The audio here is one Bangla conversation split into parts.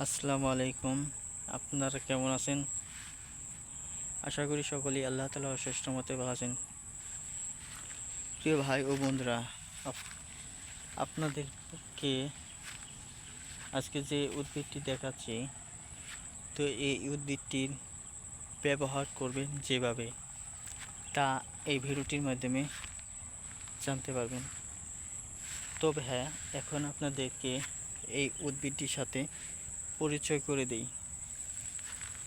আসসালামু আলাইকুম। আপনারা কেমন আছেন? আশা করি সকলেই আল্লাহ তালা শ্রেষ্ঠ মতে আছেন। প্রিয় ভাই ও বন্ধুরা, আপ- আপনাদেরকে আজকে যে উদ্ভিদটি দেখাচ্ছি, তো এই উদ্ভিদটির ব্যবহার করবেন যেভাবে, তা এই ভিডিওটির মাধ্যমে জানতে পারবেন। তবে হ্যাঁ এখন আপনাদেরকে এই উদ্ভিদটির সাথে পরিচয় করে দিই।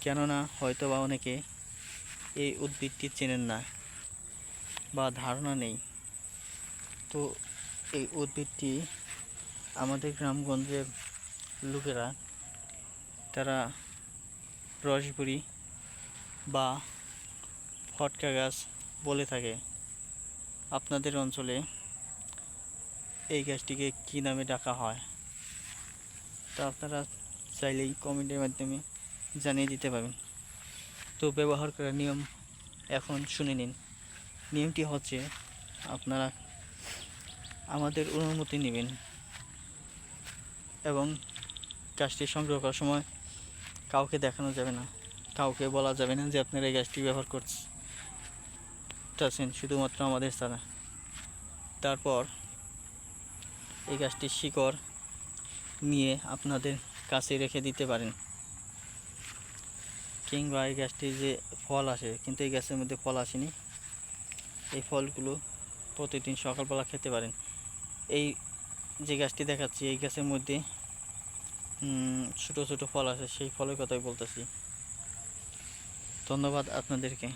কেননা হয়তো বা অনেকে এই উদ্ভিদটি চেনেন না বা ধারণা নেই। তো এই উদ্ভিদটি আমাদের গ্রামগঞ্জের লোকেরা, তারা রসবুরি বা ফটকা গাছ বলে থাকে। আপনাদের অঞ্চলে এই গাছটিকে কী নামে ডাকা হয়? তা আপনারা চাইলেই কমেন্টের মাধ্যমে জানিয়ে দিতে পারবেন। তো ব্যবহার করার নিয়ম এখন শুনে নিন। নিয়মটি হচ্ছে আপনারা আমাদের অনুমতি নেবেন এবং গাছটি সংগ্রহ করার সময় কাউকে দেখানো যাবে না। কাউকে বলা যাবে না যে আপনারা এই গাছটি ব্যবহার করছেন শুধুমাত্র আমাদের ছাড়া। তারপর এই গাছটির শিকড় নিয়ে আপনাদের কাছে রেখে দিতে পারেন। কিংবা এই গাছটির যে ফল আসে, কিন্তু এই গাছের মধ্যে ফল আসেনি। এই ফলগুলো প্রতিদিন সকালবেলা খেতে পারেন। এই যে গাছটি দেখাচ্ছি, এই গাছের মধ্যে ছোট ছোট ফল আছে সেই ফলের কথাই বলতেছি। ধন্যবাদ আপনাদেরকে।